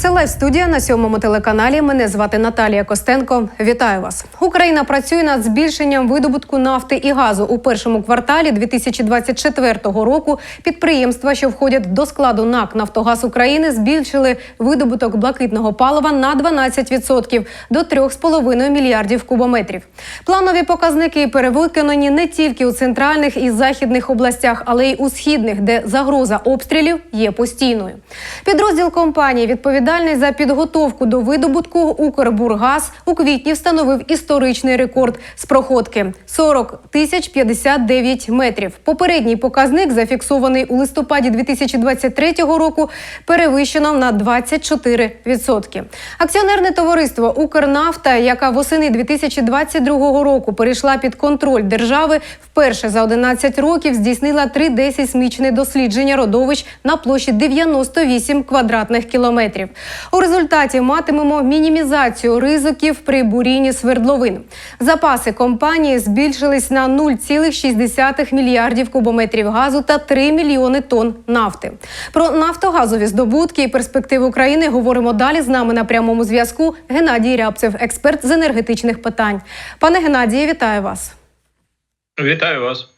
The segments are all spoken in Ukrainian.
Це лайв студія на сьомому телеканалі. Мене звати Наталія Костенко. Вітаю вас. Україна працює над збільшенням видобутку нафти і газу у першому кварталі 2024 року. Підприємства, що входять до складу НАК Нафтогаз України, збільшили видобуток блакитного палива на 12% до 3,5 мільярдів кубометрів. Планові показники перевиконані не тільки у центральних і західних областях, але й у східних, де загроза обстрілів є постійною. Підрозділ компанії, відповідальний за підготовку до видобутку Укрбургаз, у квітні встановив історичний рекорд з проходки 40 тисяч 59 метрів. Попередній показник, зафіксований у листопаді 2023 року, перевищено на 24%. Акціонерне товариство Укрнафта, яка восени 2022 року перейшла під контроль держави, вперше за 11 років здійснила 3D сейсмічне дослідження родовищ на площі 98 квадратних кілометрів. У результаті матимемо мінімізацію ризиків при бурінні свердловин. Запаси компанії збільшились на 0,6 мільярдів кубометрів газу та 3 мільйони тонн нафти. Про нафтогазові здобутки і перспективи України говоримо далі. З нами на прямому зв'язку Геннадій Рябцев, експерт з енергетичних питань. Пане Геннадіє, вітаю вас. Вітаю вас.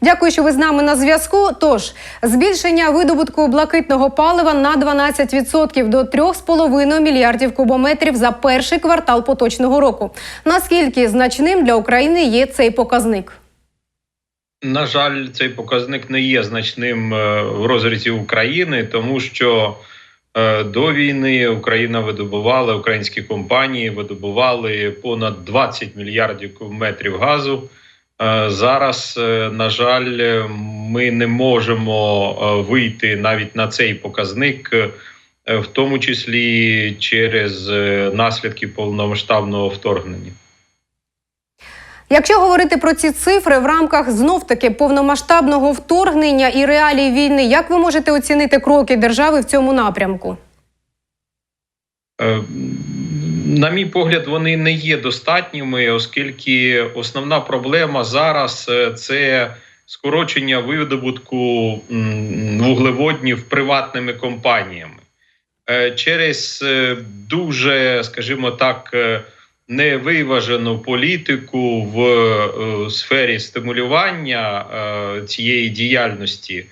Дякую, що ви з нами на зв'язку. Тож збільшення видобутку блакитного палива на 12% до 3,5 мільярдів кубометрів за перший квартал поточного року. Наскільки значним для України є цей показник? На жаль, цей показник не є значним е, в розрізі України, тому що е, до війни Україна видобувала українські компанії видобували понад 20 мільярдів кубометрів газу. Е, Зараз, е, на жаль, е, ми не можемо вийти навіть на цей показник, в тому числі через наслідки повномасштабного вторгнення. Якщо говорити про ці цифри в рамках знов таки повномасштабного вторгнення і реалій війни, як ви можете оцінити кроки держави в цьому напрямку? Е, На мій погляд, вони не є достатніми, оскільки основна проблема зараз е, це скорочення видобутку вуглеводнів приватними компаніями Е, через е, дуже, скажімо так, невиважену політику в сфері стимулювання цієї діяльності.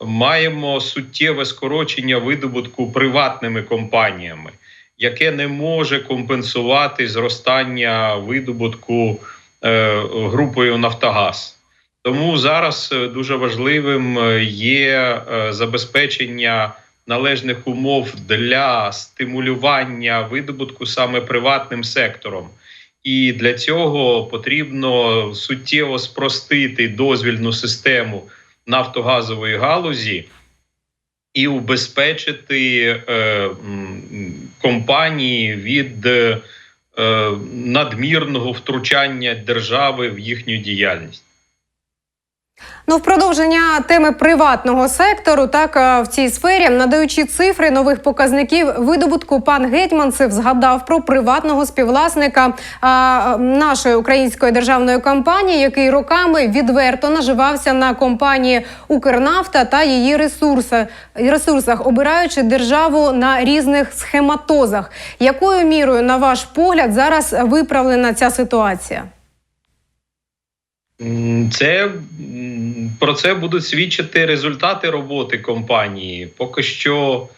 Маємо суттєве скорочення видобутку приватними компаніями яке не може компенсувати зростання видобутку е, групою Нафтогаз. Тому зараз е, дуже важливим е, є забезпечення належних умов для стимулювання видобутку саме приватним сектором. І для цього потрібно суттєво спростити дозвільну систему нафтогазової галузі і убезпечити компанії від е, надмірного втручання держави в їхню діяльність. Ну, в продовження теми приватного сектору, так е, в цій сфері, надаючи цифри нових показників видобутку, пан Гетьманцев згадав про приватного співвласника а, нашої української державної компанії, який роками відверто наживався на компанії Укрнафта та її ресурси, ресурсах, обираючи державу на різних схематозах. Якою мірою, на ваш погляд, зараз виправлена ця ситуація? Це про це будуть свідчити результати роботи компанії. Поки що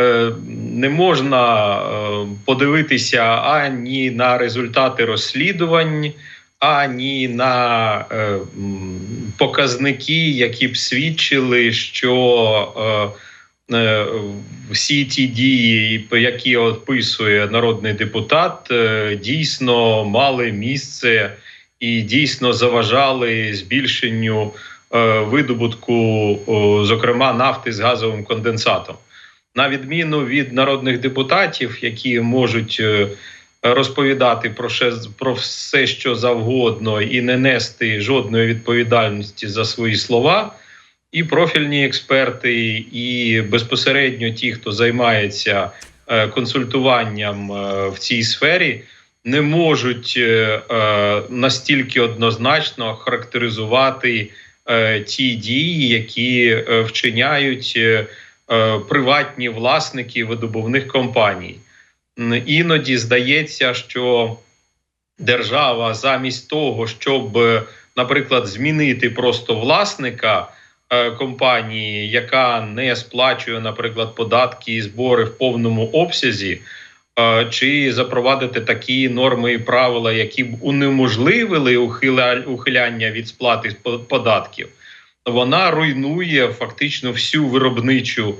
е, не можна е, подивитися ані на результати розслідувань, ані на е, показники, які б свідчили, що е, е, всі ті дії, які описує народний депутат, е, дійсно мали місце і дійсно заважали збільшенню е, видобутку, зокрема нафти з газовим конденсатом. На відміну від народних депутатів, які можуть е, розповідати про, ще, про все, що завгодно, і не нести жодної відповідальності за свої слова. І профільні експерти, і безпосередньо ті, хто займається е, консультуванням в цій сфері, не можуть е, е, настільки однозначно характеризувати е, ті дії, які е, вчиняють е, е, приватні власники видобувних компаній. Іноді здається, що держава замість того, щоб, наприклад, змінити просто власника компанії, яка не сплачує, наприклад, податки і збори в повному обсязі, чи запровадити такі норми і правила, які б унеможливили ухиля- ухиляння від сплати по- податків, вона руйнує фактично всю виробничу.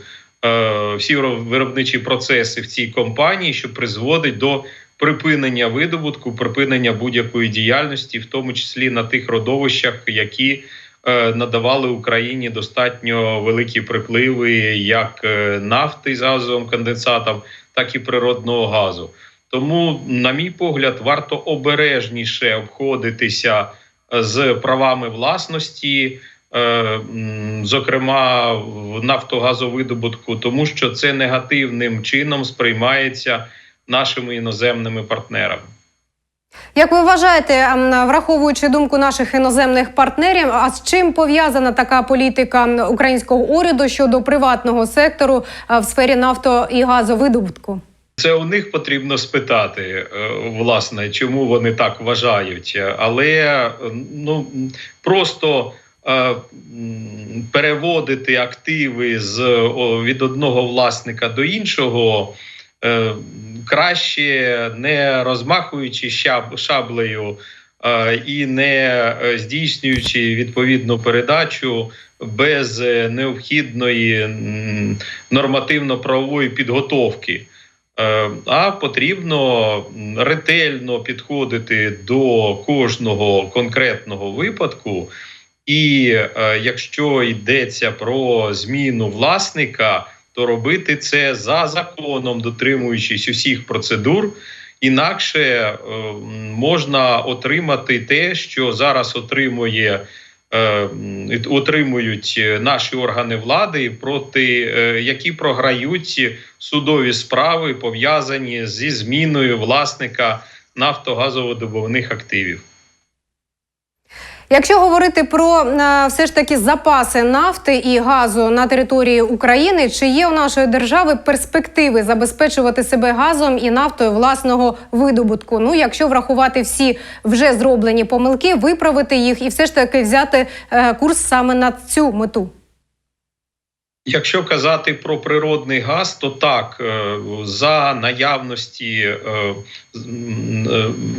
е, Всі виро- виробничі процеси в цій компанії, що призводить до припинення видобутку, припинення будь-якої діяльності, в тому числі на тих родовищах, які е, надавали Україні достатньо великі припливи як е, нафти з газовим конденсатом, так і природного газу. Тому, на мій погляд, варто обережніше обходитися е, з правами власності. е, Зокрема, в нафтогазовидобутку, тому що це негативним чином сприймається нашими іноземними партнерами. Як ви вважаєте, ем, враховуючи думку наших іноземних партнерів, а з чим пов'язана така політика українського уряду щодо приватного сектору е, в сфері нафто і газовидобутку? Це у них потрібно спитати, е, власне, чому вони так вважають. Але ну просто е, переводити активи з від одного власника до іншого. Е, Краще не розмахуючи шаблею е, і не е, здійснюючи відповідну передачу без необхідної нормативно-правової підготовки. А потрібно ретельно підходити до кожного конкретного випадку. І якщо йдеться про зміну власника, то робити це за законом, дотримуючись усіх процедур. Інакше е, можна отримати те, що зараз отримує. е, Отримують наші органи влади, проти е, які програють судові справи пов'язані зі зміною власника нафтогазовидобувних активів. Якщо говорити про е, все ж таки запаси нафти і газу на території України, чи є у нашої держави перспективи забезпечувати себе газом і нафтою власного видобутку? Ну, якщо врахувати всі вже зроблені помилки, виправити їх і все ж таки взяти е, курс саме на цю мету. Якщо казати про природний газ, то так е, за наявності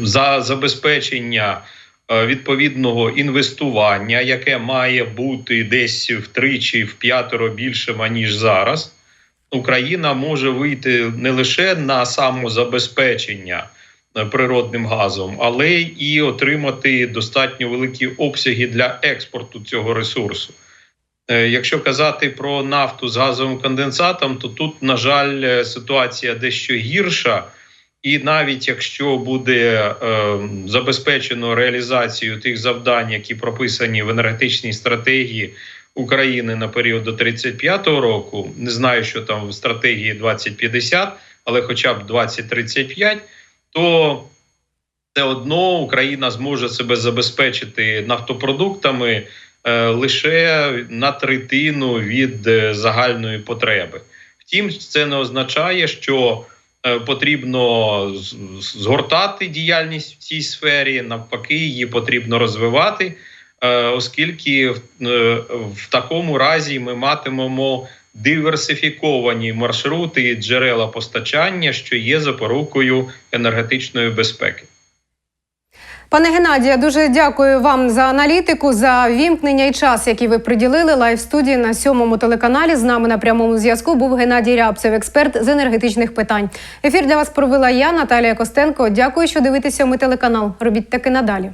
за забезпечення відповідного інвестування, яке має бути десь втричі, в п'ятеро більше аніж зараз, Україна може вийти не лише на самозабезпечення е, природним газом, але і отримати достатньо великі обсяги для експорту цього ресурсу. Е, Якщо казати про нафту з газовим конденсатом, то тут, на жаль, е, ситуація дещо гірша. І навіть якщо буде е, забезпечено реалізацію тих завдань, які прописані в енергетичній стратегії України на період до 35-го року, не знаю, що там в стратегії 2050, але хоча б 2035, то все одно Україна зможе себе забезпечити нафтопродуктами е, лише на третину від е, загальної потреби. Втім, це не означає, що потрібно з- з- згортати діяльність в цій сфері, навпаки, її потрібно розвивати, е, оскільки е, в такому разі ми матимемо диверсифіковані маршрути і джерела постачання, що є запорукою енергетичної безпеки. Пане Геннадія, дуже дякую вам за аналітику, за вімкнення і час, який ви приділили лайв студії на сьомому телеканалі. З нами на прямому зв'язку був Геннадій Рябцев, експерт з енергетичних питань. Ефір для вас провела я, Наталія Костенко. Дякую, що дивитеся. Ми телеканал. Робіть таки надалі.